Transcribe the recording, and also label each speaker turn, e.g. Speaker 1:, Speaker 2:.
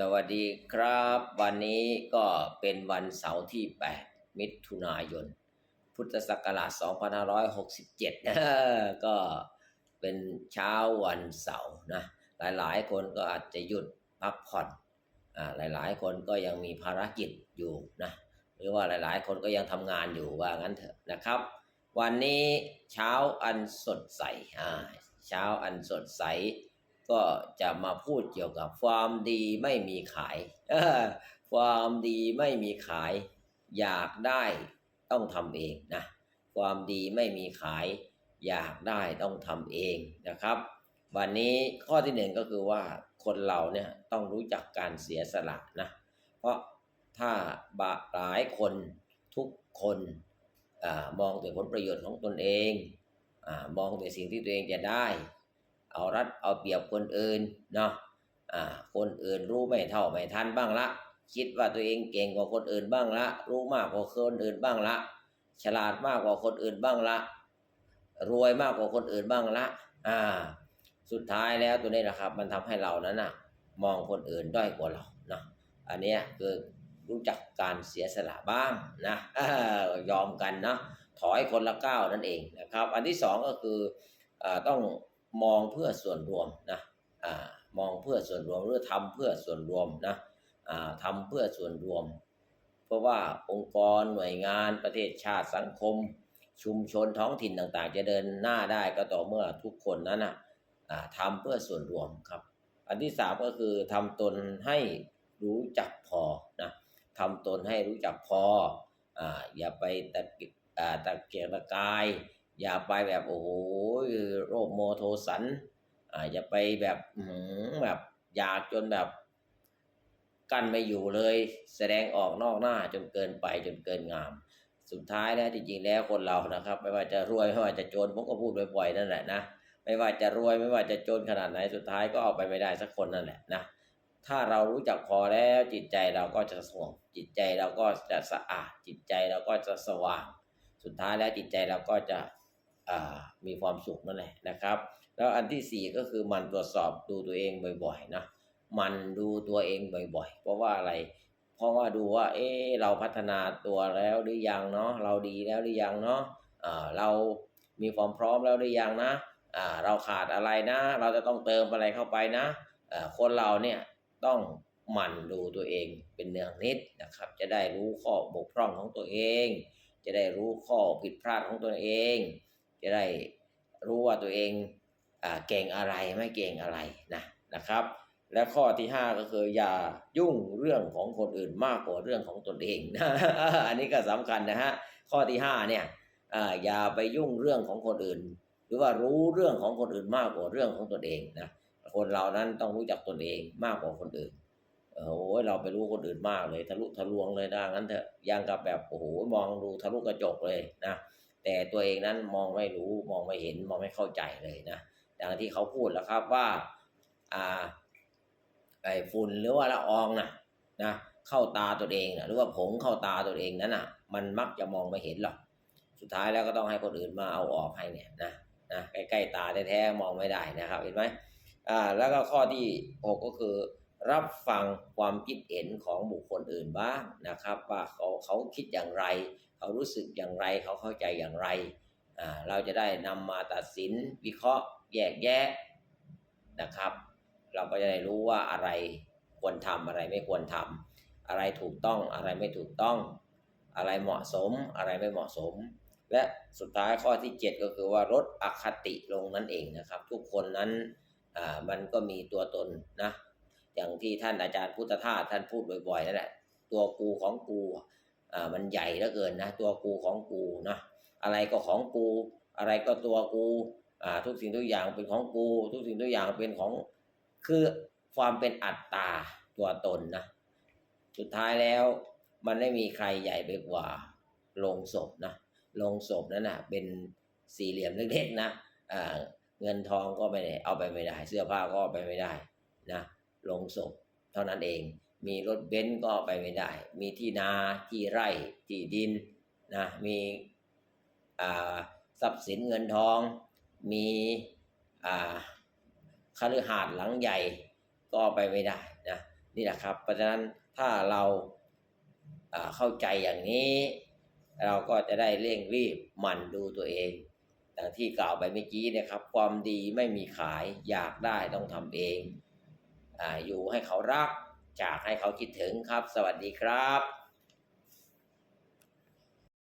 Speaker 1: สวัสดีครับ วันนี้ก็เป็นวันเสาร์ที่ 8 มิถุนายน พุทธศักราช 2567นะก็เป็นเช้าวันเสาร์นะหลายๆ คนก็อาจจะหยุดพักผ่อนอ่าหลายๆ คนก็ยังมีภารกิจอยู่นะหรือว่าหลายๆ คนก็ยังทำงานอยู่ว่างั้นเถอะนะครับ วันนี้เช้าอันสดใสอ่าเช้าอันสดใส ก็จะมาพูดเกี่ยวกับความดีไม่มีขาย ความดีไม่มีขาย อยากได้ต้องทำเองนะ ความดีไม่มีขาย อยากได้ต้องทำเองนะครับ วันนี้ข้อที่หนึ่งก็คือว่าคนเราเนี่ยต้องรู้จักการเสียสละนะ เพราะถ้าบะหลายคนทุกคนอมองแต่ผลประโยชน์ของตนเองอมองแต่สิ่งที่ตัวเองจะได้ เอารัดเอาเปรียบคนอื่นเนาะอ่าคนอื่นรู้ไม่เท่าไม่ทันบ้างละ คิดว่าตัวเองเก่งกว่าคนอื่นบ้างละ รู้มากกว่าคนอื่นบ้างละ ฉลาดมากกว่าคนอื่นบ้างละ รวยมากกว่าคนอื่นบ้างละ อ่า สุดท้ายแล้วตัวนี้นะครับ มันทำให้เรานั้นน่ะมองคนอื่นด้อยกว่าเราเนาะอันนี้คือรู้จักการเสียสละบ้างนะอยอมกันเนาะถอยคนละก้าวนั่นเองนะครับ อันที่สองก็คืออ่าต้อง มองเพื่อส่วนรวมนะอ่ามองเพื่อส่วนรวมหรือทำเพื่อส่วนรวมนะอ่าทำเพื่อส่วนรวม เพราะว่าองค์กรหน่วยงานประเทศชาติสังคม ชุมชนท้องถิ่นต่างๆ จะเดินหน้าได้ก็ต่อเมื่อทุกคนนั้นนะอ่าทำเพื่อส่วนรวมครับ อันที่สามก็คือทำตนให้รู้จักพอนะทำตนให้รู้จักพออ่าอย่าไปตะกิอ่าตะเกียกตะกาย อย่าไปแบบโอ้โหโรคโมโทสันอ่าอย่าไปแบบหือแบบอยากจนแบบกั้นไม่อยู่เลย แสดงออกนอกหน้าจนเกินไปจนเกินงาม สุดท้ายแล้วจริงๆแล้วคนเรานะครับ ไม่ว่าจะรวยไม่ว่าจะจนผมก็พูดบ่อยๆนั่นแหละนะไม่ว่าจะรวยไม่ว่าจะจนขนาดไหนสุดท้ายก็เอาไปไม่ได้สักคนนั่นแหละนะถ้าเรารู้จักพอแล้วจิตใจเราก็จะสงบจิตใจเราก็จะสะอาดจิตใจเราก็จะสว่าง สุดท้ายแล้วจิตใจเราก็จะ มีความสุขนั่นแหละนะครับ แล้วอันที่สี่ก็คือมันตรวจสอบดูตัวเองบ่อยๆนะมันดูตัวเองบ่อยๆ เพราะว่าอะไร เพราะว่าดูว่า เอ๊เราพัฒนาตัวแล้วหรือยังเนาะเราดีแล้วหรือยังเนาะอ่าเรามีความพร้อมแล้วหรือยังนะอ่าเราขาดอะไรนะ เราจะต้องเติมอะไรเข้าไปนะอ่าคนเราเนี่ยต้องหมั่นดูตัวเองเป็นเนืองนิดนะครับ จะได้รู้ข้อบกพร่องของตัวเอง จะได้รู้ข้อผิดพลาดของตัวเอง จะได้รู้ว่าตัวเองอเก่งอะไรไม่เก่งอะไรนะนะครับ และข้อที่ห้าก็คืออย่ายุ่งเรื่องของคนอื่นมากกว่าเรื่องของตนเองนะอันนี้ก็สำคัญนะฮะข้อที่ห้าเนี่ยออย่าไปยุ่งเรื่องของคนอื่น หรือว่ารู้เรื่องของคนอื่นมากกว่าเรื่องของตนเองนะคนเรานั้นต้องรู้จักตนเองมากกว่าคนอื่นโอ้โหเราไปรู้คนอื่นมากเลยทะลุทะลวงเลยนะงั้นเถอะยังกับแบบโอ้โหมองดูทะลุกระจกเลยนะ แต่ตัวเองนั้นมองไม่รู้มองไม่เห็นมองไม่เข้าใจเลยนะดังที่เขาพูดแล้วครับว่าอ่าไอฝุ่นหรือว่าละอองนะนะเข้าตาตัวเองนะหรือว่าผงเข้าตาตัวเองนั้นอะ มันมักจะมองไม่เห็นหรอกสุดท้ายแล้วก็ต้องให้คนอื่นมาเอาออกให้เนี่ยนะนะใกล้ๆตาแท้ๆมองไม่ได้นะครับ เห็นไหมอ่าแล้วก็ข้อที่หกก็คือ รับฟังความคิดเห็นของบุคคลอื่นบ้างนะครับ ว่าเขาเขาคิดอย่างไร เขารู้สึกอย่างไร เขาเข้าใจอย่างไรอ่าเราจะได้นำมาตัดสินวิเคราะห์แยกแยะนะครับ เราก็จะได้รู้ว่าอะไรควรทำอะไรไม่ควรทำอะไรถูกต้องอะไรไม่ถูกต้อง อะไรเหมาะสมอะไรไม่เหมาะสม และสุดท้ายข้อที่ 7 ก็คือว่าลดอคติลงนั่นเองนะครับ ทุกคนนั้นอ่ามันก็มีตัวตนนะอย่างที่ท่านอาจารย์พุทธทาสท่านพูดบ่อยๆนั่นแหละตัวกูของกู อ่ามันใหญ่เหลือเกินนะตัวกูของกูนะอะไรก็ของกู อะไรก็ตัวกูอ่าทุกสิ่งทุกอย่างเป็นของกู ทุกสิ่งทุกอย่างเป็นของคือความเป็นอัตตาตัวตนนะสุดท้ายแล้วมันไม่มีใครใหญ่ไปกว่าโลงศพนะโลงศพนั้นนะเป็นสี่เหลี่ยมเล็กๆนะอ่าเงินทองก็ไม่ได้เอาไปไม่ได้ เสื้อผ้าก็เอาไปไม่ได้นะโลงศพเท่านั้นเอง มีรถเบนซ์ก็ไปไม่ได้ มีที่นาที่ไร่ที่ดินนะมีอ่าทรัพย์สินเงินทอง มีอ่าคฤหาสน์หลังใหญ่ก็ไปไม่ได้นะนี่แหละครับ เพราะฉะนั้นถ้าเราอ่าเข้าใจอย่างนี้ เราก็จะได้เร่งรีบหมั่นดูตัวเองดังที่กล่าวไปเมื่อกี้นะครับ ความดีไม่มีขายอยากได้ต้องทำเองอาอยู่ให้เขารัก จากให้เขาคิดถึงครับ สวัสดีครับ